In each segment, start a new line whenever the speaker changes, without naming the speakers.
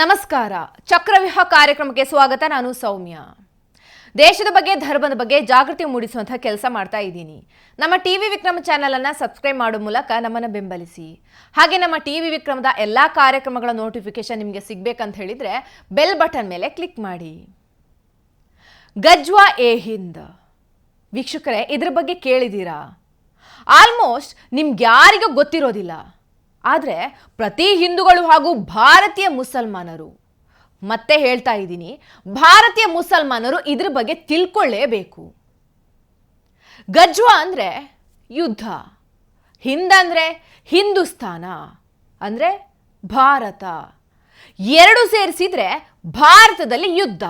ನಮಸ್ಕಾರ. ಚಕ್ರವ್ಯೂಹ ಕಾರ್ಯಕ್ರಮಕ್ಕೆ ಸ್ವಾಗತ. ನಾನು ಸೌಮ್ಯ. ದೇಶದ ಬಗ್ಗೆ, ಧರ್ಮದ ಬಗ್ಗೆ ಜಾಗೃತಿ ಮೂಡಿಸುವಂತಹ ಕೆಲಸ ಮಾಡ್ತಾ ಇದ್ದೀನಿ. ನಮ್ಮ ಟಿ ವಿ ವಿಕ್ರಮ ಚಾನೆಲ್ ಅನ್ನ ಸಬ್ಸ್ಕ್ರೈಬ್ ಮಾಡೋ ಮೂಲಕ ನಮ್ಮನ್ನು ಬೆಂಬಲಿಸಿ. ಹಾಗೆ ನಮ್ಮ ಟಿ ವಿ ವಿಕ್ರಮದ ಎಲ್ಲಾ ಕಾರ್ಯಕ್ರಮಗಳ ನೋಟಿಫಿಕೇಶನ್ ನಿಮಗೆ ಸಿಗಬೇಕಂತ ಹೇಳಿದ್ರೆ ಬೆಲ್ ಬಟನ್ ಮೇಲೆ ಕ್ಲಿಕ್ ಮಾಡಿ. ಗಜ್ವಾ ಎ ಹಿಂದ್. ವೀಕ್ಷಕರೇ, ಇದ್ರ ಬಗ್ಗೆ ಕೇಳಿದ್ದೀರಾ? ಆಲ್ಮೋಸ್ಟ್ ನಿಮ್ಗೆ ಯಾರಿಗೂ ಗೊತ್ತಿರೋದಿಲ್ಲ. ಆದರೆ ಪ್ರತಿ ಹಿಂದೂಗಳು ಹಾಗೂ ಭಾರತೀಯ ಮುಸಲ್ಮಾನರು, ಮತ್ತೆ ಹೇಳ್ತಾ ಇದ್ದೀನಿ, ಭಾರತೀಯ ಮುಸಲ್ಮಾನರು ಇದ್ರ ಬಗ್ಗೆ ತಿಳ್ಕೊಳ್ಳೇಬೇಕು. ಗಜ್ವಾ ಅಂದರೆ ಯುದ್ಧ ಹಿಂದಂದರೆ ಹಿಂದೂಸ್ತಾನ ಅಂದರೆ ಭಾರತ. ಎರಡು ಸೇರಿಸಿದ್ರೆ ಭಾರತದಲ್ಲಿ ಯುದ್ಧ.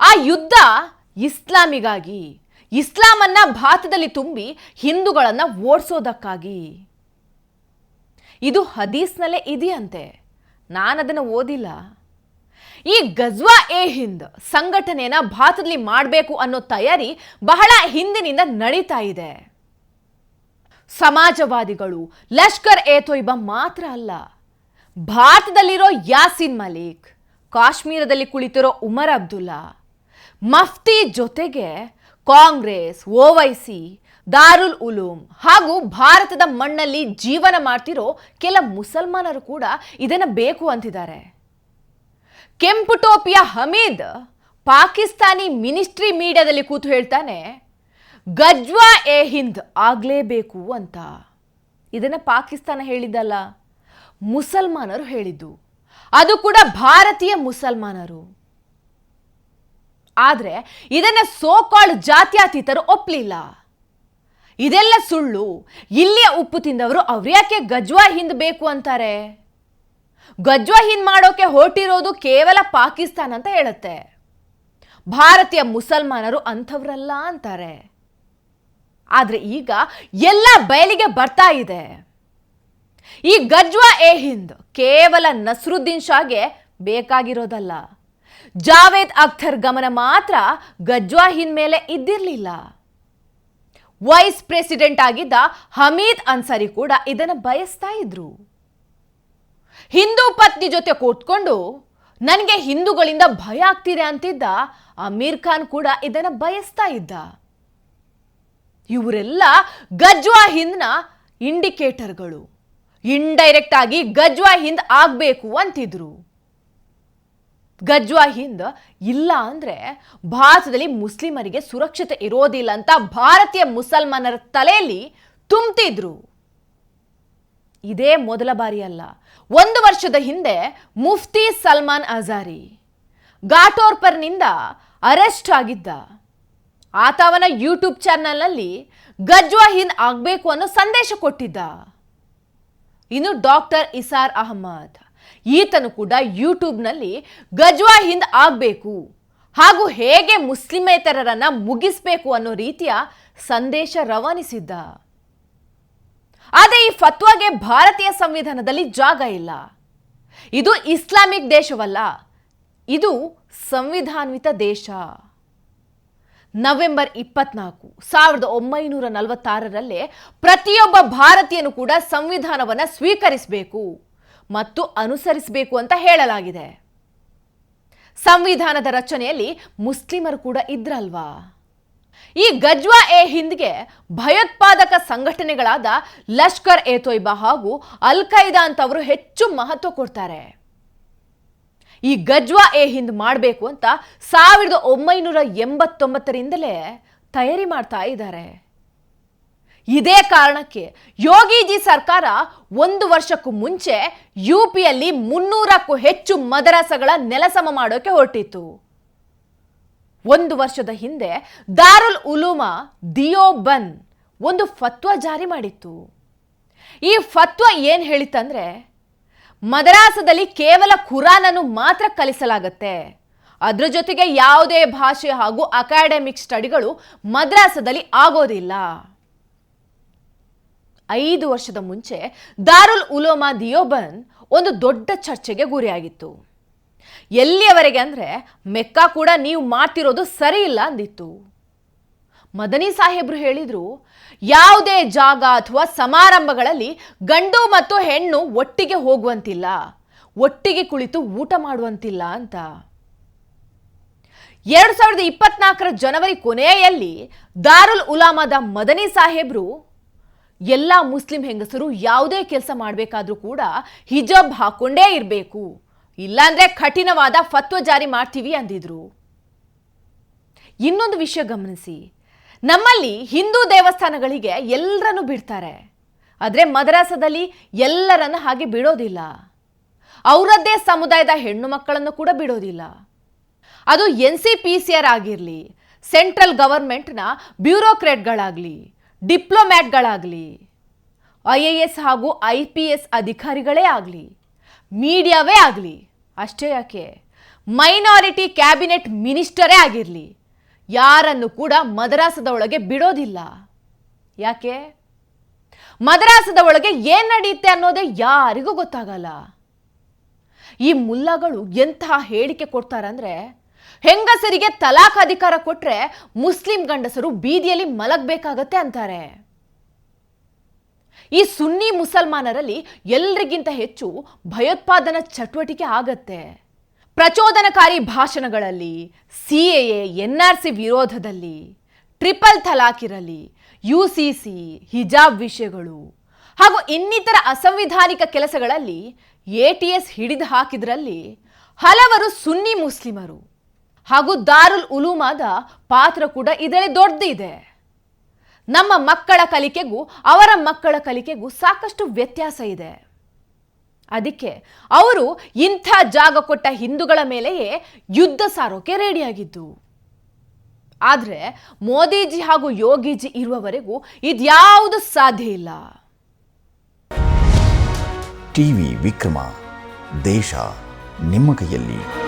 ಆ ಯುದ್ಧ ಇಸ್ಲಾಮಿಗಾಗಿ, ಇಸ್ಲಾಮನ್ನು ಭಾರತದಲ್ಲಿ ತುಂಬಿ ಹಿಂದೂಗಳನ್ನು ಓಡಿಸೋದಕ್ಕಾಗಿ. ಇದು ಹದೀಸ್ನಲ್ಲೇ ಇದೆಯಂತೆ. ನಾನು ಅದನ್ನು ಓದಿಲ್ಲ. ಈ ಗಜ್ವಾ ಎ ಹಿಂದ್ ಸಂಘಟನೆಯನ್ನ ಭಾರತದಲ್ಲಿ ಮಾಡಬೇಕು ಅನ್ನೋ ತಯಾರಿ ಬಹಳ ಹಿಂದಿನಿಂದ ನಡೀತಾ ಇದೆ. ಸಮಾಜವಾದಿಗಳು ಲಷ್ಕರ್ ಎ ತೊಯ್ಬಾ ಮಾತ್ರ ಅಲ್ಲ, ಭಾರತದಲ್ಲಿರೋ ಯಾಸಿನ್ ಮಲಿಕ್, ಕಾಶ್ಮೀರದಲ್ಲಿ ಕುಳಿತಿರೋ ಉಮರ್ ಅಬ್ದುಲ್ಲಾ, ಮಫ್ತಿ ಜೊತೆಗೆ ಕಾಂಗ್ರೆಸ್, ಓವೈಸಿ ದಾರುಲ್ ಉಲೂಮ್ ಹಾಗೂ ಭಾರತದ ಮಣ್ಣಲ್ಲಿ ಜೀವನ ಮಾಡ್ತಿರೋ ಕೆಲ ಮುಸಲ್ಮಾನರು ಕೂಡ ಇದನ್ನ ಬೇಕು ಅಂತಿದ್ದಾರೆ. ಕೆಂಪು ಟೋಪಿಯ ಹಮೀದ್ ಪಾಕಿಸ್ತಾನಿ ಮಿನಿಸ್ಟ್ರಿ ಮೀಡಿಯಾದಲ್ಲಿ ಕೂತು ಹೇಳ್ತಾನೆ, ಗಜ್ವಾ ಎ ಹಿಂದ್ ಆಗಲೇಬೇಕು ಅಂತ. ಇದನ್ನು ಪಾಕಿಸ್ತಾನ ಹೇಳಿದ್ದಲ್ಲ, ಮುಸಲ್ಮಾನರು ಹೇಳಿದ್ದು. ಅದು ಕೂಡ ಭಾರತೀಯ ಮುಸಲ್ಮಾನರು. ಆದರೆ ಇದನ್ನು ಸೋಕಾಳ್ ಜಾತ್ಯತೀತರು ಒಪ್ಲಿಲ್ಲ. ಇದೆಲ್ಲ ಸುಳ್ಳು. ಇಲ್ಲಿಯ ಉಪ್ಪು ತಿಂದವರು ಅವ್ರ್ಯಾಕೆ ಗಜ್ವಾ ಹಿಂದ್ ಬೇಕು ಅಂತಾರೆ? ಗಜ್ವಾ ಹಿಂದ್ ಮಾಡೋಕೆ ಹೊರಟಿರೋದು ಕೇವಲ ಪಾಕಿಸ್ತಾನ ಅಂತ ಹೇಳುತ್ತೆ. ಭಾರತೀಯ ಮುಸಲ್ಮಾನರು ಅಂಥವ್ರಲ್ಲ ಅಂತಾರೆ. ಆದರೆ ಈಗ ಎಲ್ಲ ಬಯಲಿಗೆ ಬರ್ತಾ ಇದೆ. ಈ ಗಜ್ವಾ ಎ ಹಿಂದ್ ಕೇವಲ ನಸರುದ್ದೀನ್ ಶಾಗೆ ಬೇಕಾಗಿರೋದಲ್ಲ. ಜಾವೇದ್ ಅಖ್ತರ್ ಗಮನ ಮಾತ್ರ ಗಜ್ವಾ ಹಿಂದ್ ಮೇಲೆ ಇದ್ದಿರಲಿಲ್ಲ. ವೈಸ್ ಪ್ರೆಸಿಡೆಂಟ್ ಆಗಿದ್ದ ಹಮೀದ್ ಅನ್ಸಾರಿ ಕೂಡ ಇದನ್ನು ಬಯಸ್ತಾ ಇದ್ರು. ಹಿಂದೂ ಪತ್ನಿ ಜೊತೆ ಕೂತ್ಕೊಂಡು ನನಗೆ ಹಿಂದೂಗಳಿಂದ ಭಯ ಆಗ್ತಿದೆ ಅಂತಿದ್ದ ಅಮೀರ್ ಖಾನ್ ಕೂಡ ಇದನ್ನು ಬಯಸ್ತಾ ಇದ್ದ. ಇವರೆಲ್ಲ ಗಜ್ವಾ ಹಿಂದ್ನ ಇಂಡಿಕೇಟರ್ಗಳು. ಇಂಡೈರೆಕ್ಟ್ ಆಗಿ ಗಜ್ವಾ ಹಿಂದ್ ಆಗಬೇಕು ಅಂತಿದ್ರು. ಗಜ್ವಾ ಹಿಂದ್ ಇಲ್ಲ ಅಂದ್ರೆ ಭಾರತದಲ್ಲಿ ಮುಸ್ಲಿಮರಿಗೆ ಸುರಕ್ಷತೆ ಇರೋದಿಲ್ಲ ಅಂತ ಭಾರತೀಯ ಮುಸಲ್ಮಾನರ ತಲೆಯಲ್ಲಿ ತುಂಬ್ತಿದ್ರು. ಇದೇ ಮೊದಲ ಬಾರಿ ಅಲ್ಲ. ಒಂದು ವರ್ಷದ ಹಿಂದೆ ಮುಫ್ತಿ ಸಲ್ಮಾನ್ ಅಜಾರಿ ಘಾಟೋರ್ಪರ್ನಿಂದ ಅರೆಸ್ಟ್ ಆಗಿದ್ದ. ಆತ ಅವನ ಯೂಟ್ಯೂಬ್ ಚಾನಲ್ನಲ್ಲಿ ಗಜ್ವಾ ಹಿಂದ್ ಆಗಬೇಕು ಅನ್ನೋ ಸಂದೇಶ ಕೊಟ್ಟಿದ್ದ. ಇನ್ನು ಡಾಕ್ಟರ್ ಇಸಾರ್ ಅಹಮದ್. ಈತನು ಕೂಡ ಯೂಟ್ಯೂಬ್ನಲ್ಲಿ ಗಜ್ವಾ ಹಿಂದ್ ಆಗಬೇಕು. ಹಾಗೂ ಹೇಗೆ ಮುಸ್ಲಿಮೇತರರನ್ನ ಮುಗಿಸ್ಬೇಕು ಅನ್ನೋ ರೀತಿಯ ಸಂದೇಶ ರವಾನಿಸಿದ್ದ. ಆದರೆ ಈ ಫತ್ವಾಗೆ ಭಾರತೀಯ ಸಂವಿಧಾನದಲ್ಲಿ ಜಾಗ ಇಲ್ಲ. ಇದು ಇಸ್ಲಾಮಿಕ್ ದೇಶವಲ್ಲ. ಇದು ಸಂವಿಧಾನ್ವಿತ ದೇಶ. ನವೆಂಬರ್ ಇಪ್ಪತ್ನಾಲ್ಕು, ಸಾವಿರದ ಒಂಬೈನೂರ ನಲವತ್ತಾರರಲ್ಲೇ ಪ್ರತಿಯೊಬ್ಬ ಭಾರತೀಯನು ಕೂಡ ಸಂವಿಧಾನವನ್ನು ಸ್ವೀಕರಿಸಬೇಕು. ಮತ್ತು ಅನುಸರಿಸಬೇಕು ಅಂತ ಹೇಳಲಾಗಿದೆ. ಸಂವಿಧಾನದ ರಚನೆಯಲ್ಲಿ ಮುಸ್ಲಿಮರು ಕೂಡ ಇದ್ರಲ್ವಾ? ಈ ಗಜ್ವಾ ಎ ಹಿಂದ್ಗೆ ಭಯೋತ್ಪಾದಕ ಸಂಘಟನೆಗಳಾದ ಲಷ್ಕರ್ ಎ ತೊಯ್ಬಾ ಹಾಗೂ ಅಲ್ ಖೈದಾ ಅಂತವರು ಹೆಚ್ಚು ಮಹತ್ವ ಕೊಡ್ತಾರೆ. ಈ ಗಜ್ವಾ ಎ ಹಿಂದ್ ಮಾಡಬೇಕು ಅಂತ ಸಾವಿರದ ಒಂಬೈನೂರ ಎಂಬತ್ತೊಂಬತ್ತರಿಂದಲೇ ತಯಾರಿ ಮಾಡ್ತಾ ಇದ್ದಾರೆ. ಇದೇ ಕಾರಣಕ್ಕೆ ಯೋಗಿಜಿ ಸರ್ಕಾರ ಒಂದು ವರ್ಷಕ್ಕೂ ಮುಂಚೆ ಯು ಪಿಯಲ್ಲಿ ಮುನ್ನೂರಕ್ಕೂ ಹೆಚ್ಚು ಮದರಸಗಳ ನೆಲಸಮ ಮಾಡೋಕೆ ಹೊರಟಿತ್ತು. ಒಂದು ವರ್ಷದ ಹಿಂದೆ ದಾರುಲ್ ಉಲೂಮಾ ದಿಯೋಬನ್ ಒಂದು ಫತ್ವ ಜಾರಿ ಮಾಡಿತ್ತು. ಈ ಫತ್ವ ಏನು ಹೇಳಿತ್ತಂದ್ರೆ ಮದರಾಸದಲ್ಲಿ ಕೇವಲ ಖುರಾನನ್ನು ಮಾತ್ರ ಕಲಿಸಲಾಗತ್ತೆ. ಅದರ ಜೊತೆಗೆ ಯಾವುದೇ ಭಾಷೆ ಹಾಗೂ ಅಕಾಡೆಮಿಕ್ ಸ್ಟಡಿಗಳು ಮದ್ರಾಸದಲ್ಲಿ ಆಗೋದಿಲ್ಲ. ಐದು ವರ್ಷದ ಮುಂಚೆ ದಾರುಲ್ ಉಲೋಮಾ ದಿಯೋಬನ್ ಒಂದು ದೊಡ್ಡ ಚರ್ಚೆಗೆ ಗುರಿಯಾಗಿತ್ತು. ಎಲ್ಲಿಯವರೆಗೆ ಅಂದರೆ ಮೆಕ್ಕಾ ಕೂಡ ನೀವು ಮಾಡ್ತಿರೋದು ಸರಿ ಇಲ್ಲ ಅಂದಿತ್ತು. ಮದನಿ ಸಾಹೇಬ್ರು ಹೇಳಿದರು, ಯಾವುದೇ ಜಾಗ ಅಥವಾ ಸಮಾರಂಭಗಳಲ್ಲಿ ಗಂಡು ಮತ್ತು ಹೆಣ್ಣು ಒಟ್ಟಿಗೆ ಹೋಗುವಂತಿಲ್ಲ, ಒಟ್ಟಿಗೆ ಕುಳಿತು ಊಟ ಮಾಡುವಂತಿಲ್ಲ ಅಂತ. ಎರಡು ಸಾವಿರದ ಇಪ್ಪತ್ನಾಲ್ಕರ ಜನವರಿ ಕೊನೆಯಲ್ಲಿ ದಾರುಲ್ ಉಲಾಮಾದ ಮದನಿ ಸಾಹೇಬ್ರು ಎಲ್ಲ ಮುಸ್ಲಿಂ ಹೆಂಗಸರು ಯಾವುದೇ ಕೆಲಸ ಮಾಡಬೇಕಾದ್ರೂ ಕೂಡ ಹಿಜಾಬ್ ಹಾಕೊಂಡೇ ಇರಬೇಕು. ಇಲ್ಲಾಂದ್ರೆ ಕಠಿಣವಾದ ಫತ್ವ ಜಾರಿ ಮಾಡ್ತೀವಿ ಅಂದಿದ್ರು. ಇನ್ನೊಂದು ವಿಷಯ ಗಮನಿಸಿ. ನಮ್ಮಲ್ಲಿ ಹಿಂದೂ ದೇವಸ್ಥಾನಗಳಿಗೆ ಎಲ್ಲರನ್ನು ಬಿಡ್ತಾರೆ. ಆದರೆ ಮದ್ರಾಸದಲ್ಲಿ ಎಲ್ಲರನ್ನು ಹಾಗೆ ಬಿಡೋದಿಲ್ಲ. ಅವರದ್ದೇ ಸಮುದಾಯದ ಹೆಣ್ಣು ಮಕ್ಕಳನ್ನು ಕೂಡ ಬಿಡೋದಿಲ್ಲ. ಅದು N C P C R ಆಗಿರಲಿ, ಸೆಂಟ್ರಲ್ ಗವರ್ಮೆಂಟ್ನ ಬ್ಯೂರೋಕ್ರೇಟ್ಗಳಾಗಲಿ ಡಿಪ್ಲೊಮ್ಯಾಟ್ಗಳಾಗಲಿ, ಐ ಎ ಎಸ್ ಹಾಗೂ ಐ ಪಿ ಎಸ್ ಅಧಿಕಾರಿಗಳೇ ಆಗಲಿ, ಮೀಡಿಯಾವೇ ಆಗಲಿ, ಅಷ್ಟೇ ಯಾಕೆ? ಮೈನಾರಿಟಿ ಕ್ಯಾಬಿನೆಟ್ ಮಿನಿಸ್ಟರೇ ಆಗಿರಲಿ, ಯಾರನ್ನು ಕೂಡ ಮದ್ರಾಸದ ಒಳಗೆ ಬಿಡೋದಿಲ್ಲ. ಯಾಕೆ? ಮದ್ರಾಸದ ಒಳಗೆ ಏನು ನಡೆಯುತ್ತೆ ಅನ್ನೋದೇ ಯಾರಿಗೂ ಗೊತ್ತಾಗಲ್ಲ. ಈ ಮುಲ್ಲಗಳು ಎಂತಹ ಹೇಳಿಕೆ ಕೊಡ್ತಾರಂದ್ರೆ ಹೆಂಗಸರಿಗೆ ತಲಾಖ್ ಅಧಿಕಾರ ಕೊಟ್ರೆ ಮುಸ್ಲಿಂ ಗಂಡಸರು ಬೀದಿಯಲ್ಲಿ ಮಲಗಬೇಕಾಗತ್ತೆ ಅಂತಾರೆ. ಈ ಸುನ್ನಿ ಮುಸಲ್ಮಾನರಲ್ಲಿ ಎಲ್ರಿಗಿಂತ ಹೆಚ್ಚು ಭಯೋತ್ಪಾದನಾ ಚಟುವಟಿಕೆ ಆಗತ್ತೆ. ಪ್ರಚೋದನಕಾರಿ ಭಾಷಣಗಳಲ್ಲಿ, C A N R C ವಿರೋಧದಲ್ಲಿ, triple ತಲಾಖ್ ಇರಲಿ, ಯು ಸಿ ಸಿ, ಹಿಜಾಬ್ ವಿಷಯಗಳು, ಹಾಗೂ ಇನ್ನಿತರ ಅಸಂವಿಧಾನಿಕ ಕೆಲಸಗಳಲ್ಲಿ ಎ ಟಿ ಎಸ್ ಹಿಡಿದು ಹಾಕಿದ್ರಲ್ಲಿ ಹಲವರು ಸುನ್ನಿ ಮುಸ್ಲಿಮರು. ಹಾಗೂ ದಾರುಲ್ ಉಲೂಮಾದ ಪಾತ್ರ ಕೂಡ ಇದರಲ್ಲಿ ದೊಡ್ಡದಿದೆ. ನಮ್ಮ ಮಕ್ಕಳ ಕಲಿಕೆಗೂ ಅವರ ಮಕ್ಕಳ ಕಲಿಕೆಗೂ ಸಾಕಷ್ಟು ವ್ಯತ್ಯಾಸ ಇದೆ. ಅದಕ್ಕೆ ಅವರು ಇಂಥ ಜಾಗ ಕೊಟ್ಟ ಹಿಂದೂಗಳ ಮೇಲೆಯೇ ಯುದ್ಧ ಸಾರೋಕೆ ರೆಡಿಯಾಗಿದ್ದು ಆದರೆ ಮೋದಿಜಿ ಹಾಗೂ ಯೋಗಿಜಿ ಇರುವವರೆಗೂ ಇದ್ಯಾವುದು ಸಾಧ್ಯ ಇಲ್ಲ.
ಟಿವಿ ವಿಕ್ರಮ, ದೇಶ ನಿಮ್ಮ ಕೈಯಲ್ಲಿ.